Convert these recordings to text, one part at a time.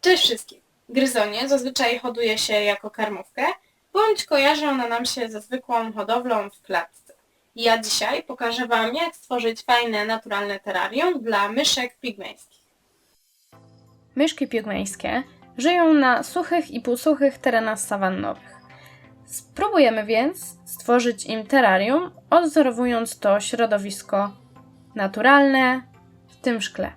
Cześć wszystkim. Gryzonie zazwyczaj hoduje się jako karmówkę, bądź kojarzy ona nam się ze zwykłą hodowlą w klatce. Ja dzisiaj pokażę Wam, jak stworzyć fajne, naturalne terrarium dla myszek pigmejskich. Myszki pigmejskie żyją na suchych i półsuchych terenach sawannowych. Spróbujemy więc stworzyć im terrarium, odwzorowując to środowisko naturalne w tym szkle.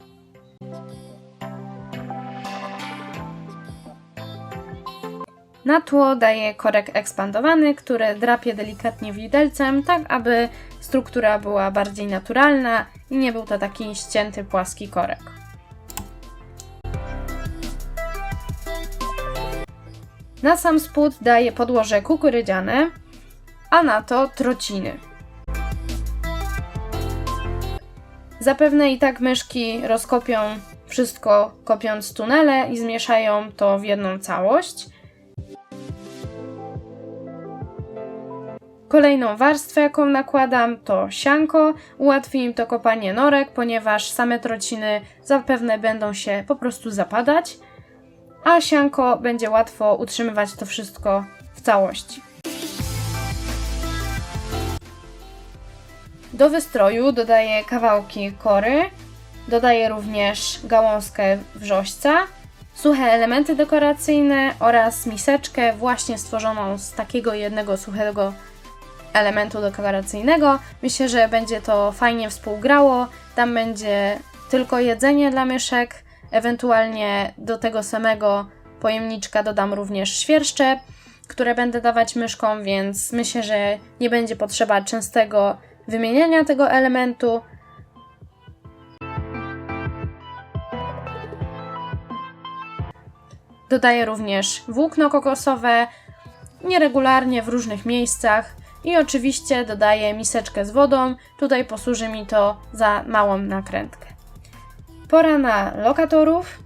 Na tło daję korek ekspandowany, który drapie delikatnie widelcem, tak aby struktura była bardziej naturalna i nie był to taki ścięty, płaski korek. Na sam spód daję podłoże kukurydziane, a na to trociny. Zapewne i tak myszki rozkopią wszystko, kopiąc tunele i zmieszają to w jedną całość. Kolejną warstwę, jaką nakładam, to sianko. Ułatwi im to kopanie norek, ponieważ same trociny zapewne będą się po prostu zapadać, a sianko będzie łatwo utrzymywać to wszystko w całości. Do wystroju dodaję kawałki kory, dodaję również gałązkę wrzośca, suche elementy dekoracyjne oraz miseczkę właśnie stworzoną z takiego jednego suchego elementu dekoracyjnego. Myślę, że będzie to fajnie współgrało. Tam będzie tylko jedzenie dla myszek, ewentualnie do tego samego pojemniczka dodam również świerszcze, które będę dawać myszkom, więc myślę, że nie będzie potrzeba częstego wymieniania tego elementu. Dodaję również włókno kokosowe, nieregularnie w różnych miejscach. I oczywiście dodaję miseczkę z wodą. Tutaj posłuży mi to za małą nakrętkę. Pora na lokatorów.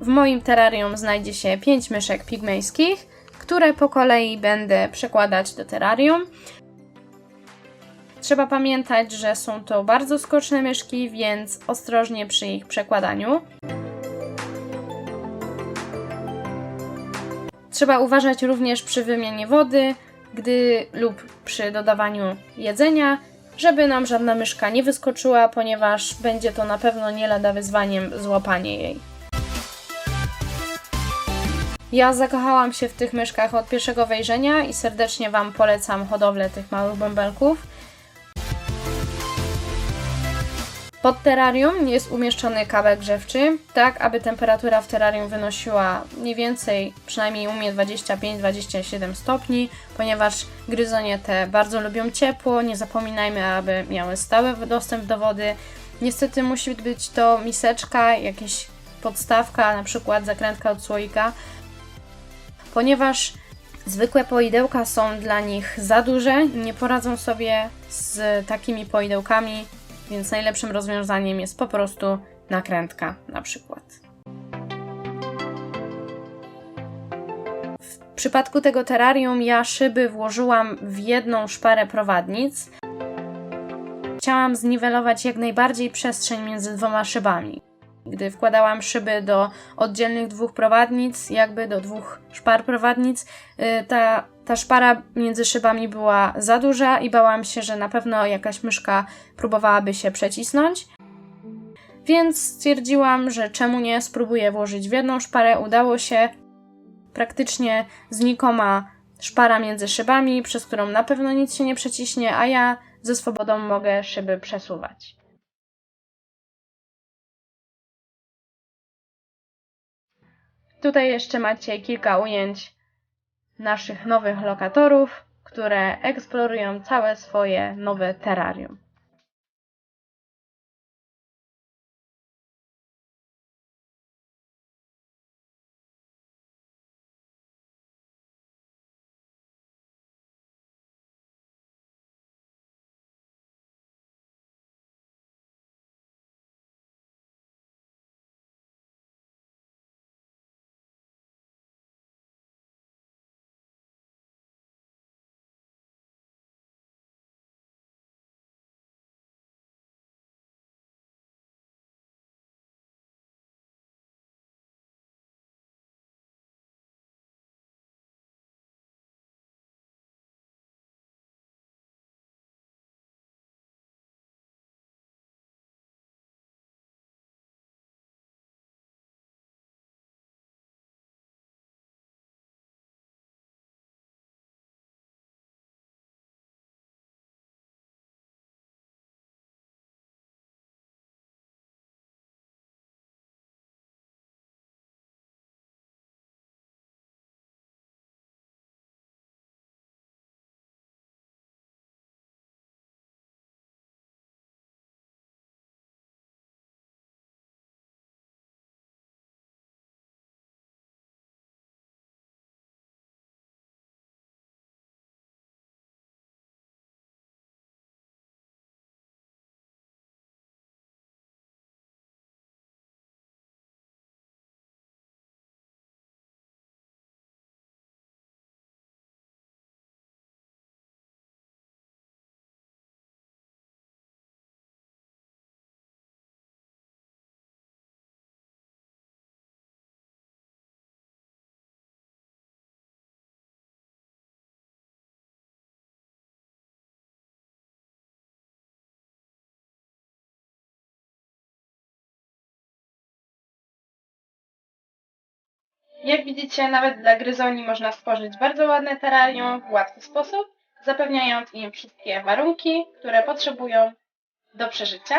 W moim terrarium znajdzie się 5 myszek pigmejskich, które po kolei będę przekładać do terrarium. Trzeba pamiętać, że są to bardzo skoczne myszki, więc ostrożnie przy ich przekładaniu. Trzeba uważać również przy wymianie wody, gdy lub przy dodawaniu jedzenia, żeby nam żadna myszka nie wyskoczyła, ponieważ będzie to na pewno nie lada wyzwaniem złapanie jej. Ja zakochałam się w tych myszkach od pierwszego wejrzenia i serdecznie Wam polecam hodowlę tych małych bąbelków. Pod terrarium jest umieszczony kabel grzewczy, tak aby temperatura w terrarium wynosiła mniej więcej, przynajmniej u mnie 25-27 stopni, ponieważ gryzonie te bardzo lubią ciepło. Nie zapominajmy, aby miały stały dostęp do wody. Niestety musi być to miseczka, jakaś podstawka, na przykład zakrętka od słoika, ponieważ zwykłe poidełka są dla nich za duże, nie poradzą sobie z takimi poidełkami, więc najlepszym rozwiązaniem jest po prostu nakrętka na przykład. W przypadku tego terrarium ja szyby włożyłam w jedną szparę prowadnic. Chciałam zniwelować jak najbardziej przestrzeń między dwoma szybami. Gdy wkładałam szyby do oddzielnych dwóch prowadnic, jakby do dwóch szpar prowadnic, y, ta, ta szpara między szybami była za duża i bałam się, że na pewno jakaś myszka próbowałaby się przecisnąć. Więc stwierdziłam, że czemu nie spróbuję włożyć w jedną szparę. Udało się praktycznie znikoma szpara między szybami, przez którą na pewno nic się nie przeciśnie, a ja ze swobodą mogę szyby przesuwać. Tutaj jeszcze macie kilka ujęć naszych nowych lokatorów, które eksplorują całe swoje nowe terrarium. Jak widzicie, nawet dla gryzoni można stworzyć bardzo ładne terrarium w łatwy sposób, zapewniając im wszystkie warunki, które potrzebują do przeżycia.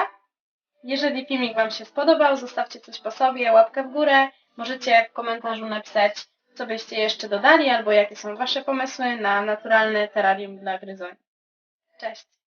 Jeżeli filmik Wam się spodobał, zostawcie coś po sobie, łapkę w górę. Możecie w komentarzu napisać, co byście jeszcze dodali, albo jakie są Wasze pomysły na naturalne terrarium dla gryzoni. Cześć!